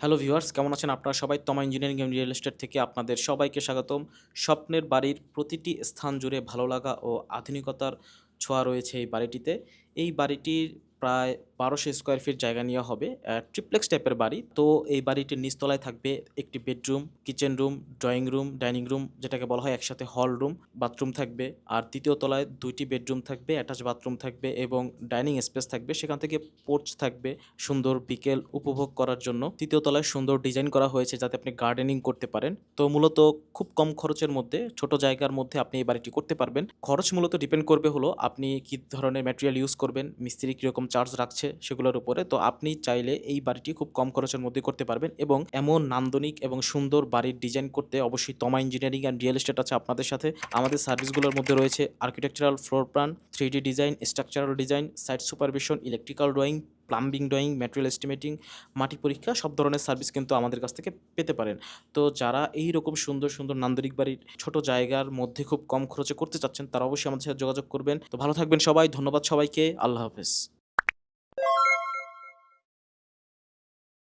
Hello viewers, কেমন আছেন আপনারা সবাই? তমা ইঞ্জিনিয়ারিং অ্যান্ড রিয়েল এস্টেট থেকে আপনাদের সবাইকে স্বাগতম। স্বপ্নের বাড়ির প্রতিটি স্থান জুড়ে ভালো লাগা ও আধুনিকতার ছোঁয়া রয়েছে এই বাড়িটিতে। এই বাড়িটির প্রায় বারোশো স্কোয়ার ফিট জায়গা নেওয়া হবে ট্রিপ্লেক্স টাইপের বাড়ি। তো এই বাড়িটির নিচতলায় থাকবে একটি bedroom kitchen room drawing room dining room যেটাকে বলা হয় একসাথে হল রুম বাথরুম থাকবে। আর তৃতীয় তলায় দুইটি বেডরুম থাকবে অ্যাটাচ বাথরুম থাকবে এবং ডাইনিং স্পেস থাকবে। সেখান থেকে পোর্চ থাকবে সুন্দর বিকেল উপভোগ করার জন্য। তৃতীয় তলায় সুন্দর ডিজাইন করা হয়েছে যাতে আপনি গার্ডেনিং করতে পারেন। তো মূলত খুব কম খরচের মধ্যে, ছোট জায়গার মধ্যে আপনি এই বাড়িটি করতে পারবেন। খরচ মূলত ডিপেন্ড করবে হলো আপনি কি ধরনের ম্যাটেরিয়াল ইউজ করবেন মিস্ত্রি কীরকম চার্জ রাখছে সেগুলোর উপরে, তো আপনি চাইলে এই বাড়িটি খুব কম খরচের মধ্যে করতে পারবেন এবং এমন নান্দনিক এবং সুন্দর বাড়ির ডিজাইন করতে অবশ্যই তমা ইঞ্জিনিয়ারিং অ্যান্ড রিয়েল এস্টেট আছে আপনাদের সাথে। আমাদের সার্ভিসগুলোর মধ্যে রয়েছে architectural floor plan three design structural design site supervision electrical drawing plumbing drawing material estimating মাটি পরীক্ষা, সব ধরনের সার্ভিস কিন্তু আমাদের কাছ থেকে পেতে পারেন। তো যারা এই রকম সুন্দর সুন্দর নান্দরিক বাড়ির ছোট জায়গার মধ্যে খুব কম খরচে করতে চাচ্ছেন, তারা অবশ্যই আমাদের সাথে যোগাযোগ করবেন। তো ভালো থাকবেন সবাই, ধন্যবাদ সবাইকে, আল্লাহ হাফেজ।